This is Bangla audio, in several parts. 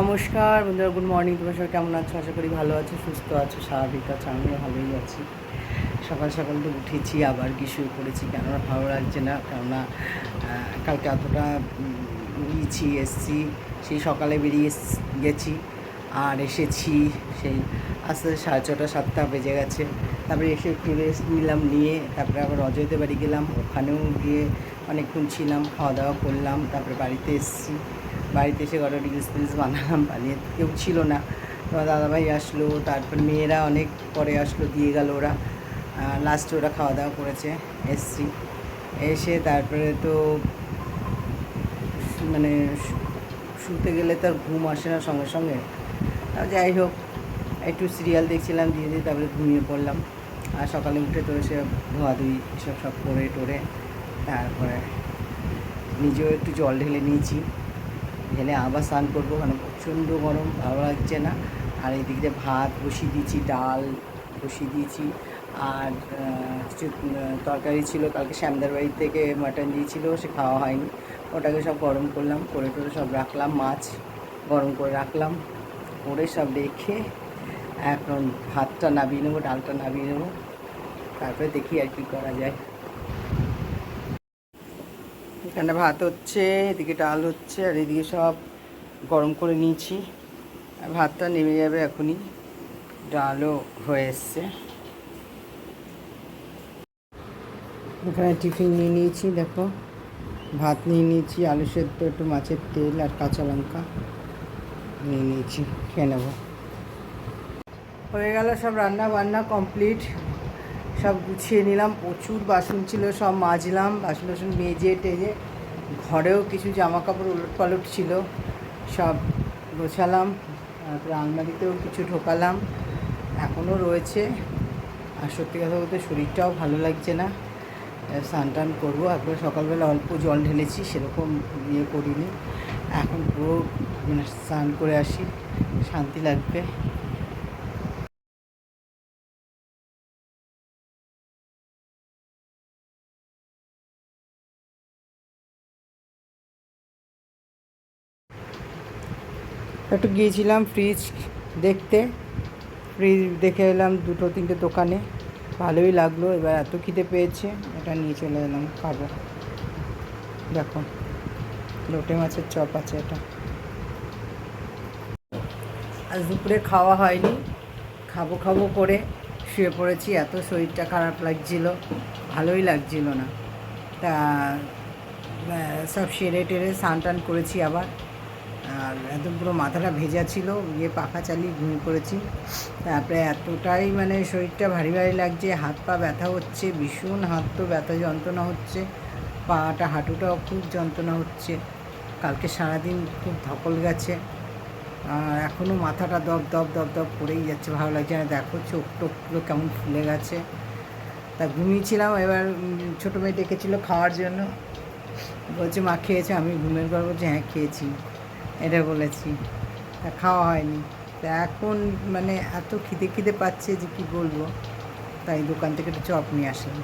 নমস্কার, বন্ধুরা গুড মর্নিং তোমার সবাই কেমন আছো? আশা করি ভালো আছো, সুস্থ আছো, স্বাভাবিক আছো, আমিও ভালোই আছি। সকাল সকাল তো উঠেছি, আবার কি করেছি, কেননা ভালো লাগছে না, কেননা কালকে এতটা গিয়েছি এসছি, সেই সকালে বেরিয়ে গেছি, আর এসেছি সেই আস্তে আস্তে সাড়ে ছটা, সাতটা বেজে গেছে। তারপরে এসে একটু রেস্ট নিলাম, নিয়ে তারপরে আবার অজয়দের বাড়ি গেলাম, ওখানেও গিয়ে অনেকক্ষণ ছিলাম, খাওয়া দাওয়া করলাম, তারপরে বাড়িতে এসেছি। বাড়িতে এসে কটা রিলস ফিলস বানালাম, বানিয়ে কেউ ছিল না। তোমার দাদাভাই আসলো, তারপর মেয়েরা অনেক পরে আসলো, দিয়ে গেল ওরা। লাস্টে ওরা খাওয়া দাওয়া করেছে, এসছি। এসে তারপরে তো মানে শুতে গেলে তো আর ঘুম আসে না সঙ্গে সঙ্গে। যাই হোক, একটু সিরিয়াল দেখছিলাম, দিয়ে দিয়ে তারপরে ঘুমিয়ে পড়লাম। আর সকালে উঠে তো এসে ধোয়াধুয়ি, এসব সব করে টোরে তারপরে নিজেও একটু জল ঢেলে নিয়েছি। ঢেলে আবার স্নান করব, কারণ প্রচণ্ড গরম, ভালো লাগছে না। আর এদিক দিয়ে ভাত বসিয়ে দিয়েছি, ডাল বসিয়ে দিয়েছি। আর কিছু তরকারি ছিল, কালকে শ্যামদার বাড়ি থেকে মাটন দিয়েছিল, সে খাওয়া হয়নি। ওটাকে সব গরম করলাম, করে টোরে সব রাখলাম, মাছ গরম করে রাখলাম, করে সব রেখে এখন ভাতটা নামিয়ে নেব, ডালটা নামিয়ে নেব। তারপরে দেখি আর কি করা যায়। এখানে ভাত হচ্ছে, এদিকে ডাল হচ্ছে, আর এদিকে সব গরম করে নিয়েছি। আর ভাতটা নেমে যাবে এখনই। ডালও হয়ে এসছে। এখানে টিফিন নিয়ে নিয়েছি, দেখো। ভাত নিয়ে নিয়েছি, আলু সেদ্ধ, একটু মাছের তেল আর কাঁচা লঙ্কা নিয়ে নিয়েছি, খেয়ে নেব। হয়ে গেল সব রান্না বান্না কমপ্লিট। সব গুছিয়ে নিলাম, প্রচুর বাসন ছিল, সব মাজলাম, বাসন টাসন মেজে টেজে, ঘরেও কিছু জামা কাপড় উলট পালট ছিল, সব গোছালাম, তারপরে আলমারিতেও কিছু ঢোকালাম, এখনও রয়েছে, আর সত্যি কথা বলতে শরীরটাও ভালো লাগছে না স্নান টান করব, একবার সকালবেলা অল্প জল ঢেলেছি, সেরকম ইয়ে করিনি, এখন পুরো মানে স্নান করে আসি, শান্তি লাগবে। একটু গিয়েছিলাম ফ্রিজ দেখতে। ফ্রিজ দেখে এলাম দুটো, তিনটে দোকানে। ভালোই লাগল, এবার এত খিদে পেয়েছে, এটা নিয়ে চলে এলাম, খাব। দেখো, লোটে মাছের চপ আছে এটা। আজ দুপুরে খাওয়া হয়নি, খাব খাব করে শুয়ে পড়েছি, এত শরীরটা খারাপ লাগছিল, ভালোই লাগছিল না। তা সব সেরে টেরে স্নান টান করেছি আবার। আর একদম পুরো মাথাটা ভেজা ছিল, গিয়ে পাখা চালিয়ে ঘুমিয়ে পড়েছি তারপরে এতটাই মানে শরীরটা ভারী ভারী লাগছে, হাত পা ব্যথা হচ্ছে, ভীষণ হাত তো ব্যথা যন্ত্রণা হচ্ছে, পাটা হাঁটুটাও খুব যন্ত্রণা হচ্ছে। কালকে সারাদিন খুব ধকল গেছে, আর এখনও মাথাটা দপ দপ দপ দপ করেই যাচ্ছে, ভালো লাগছে না। দেখো চোখ টোকগুলো কেমন ফুলে গেছে। তা ঘুমিয়েছিলাম, এবার ছোটো মেয়ে ডেকেছিল খাওয়ার জন্য। বলছে, মা খেয়েছে? আমি ঘুমের ঘর বলছি হ্যাঁ খেয়েছি। এটা বলেছি। তা খাওয়া হয়নি। তা এখন মানে এত খিদে খিদে পাচ্ছে যে কি বলব? তাই দোকান থেকে একটু চপ নিয়ে আসলাম।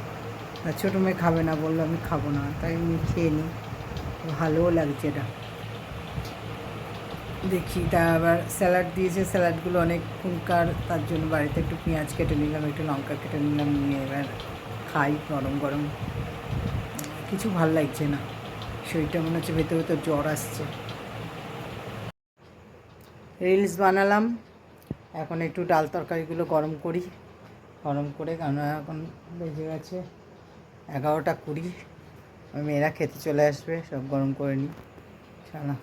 তা ছোটো মেয়ে খাবে না, বলল আমি খাব না। তাই আমি খেয়ে নিই ভালোও লাগছে এটা। দেখি, তা আবার স্যালাড দিয়েছে। স্যালাডগুলো অনেক খুনকার তার জন্য বাড়িতে একটু পেঁয়াজ কেটে নিলাম, একটু লঙ্কা কেটে নিলাম, নিয়ে এবার খাই গরম গরম। কিছু ভালো লাগছে না। শরীরটা মনে হচ্ছে ভেতর ভেতর জ্বর আসছে। রিলস বানালাম। এখন একটু ডাল তরকারিগুলো গরম করি। গরম করে কারণ এখন বেজে গেছে এগারোটা কুড়ি। মেয়েরা খেতে চলে আসবে, সব গরম করে নিই। চলো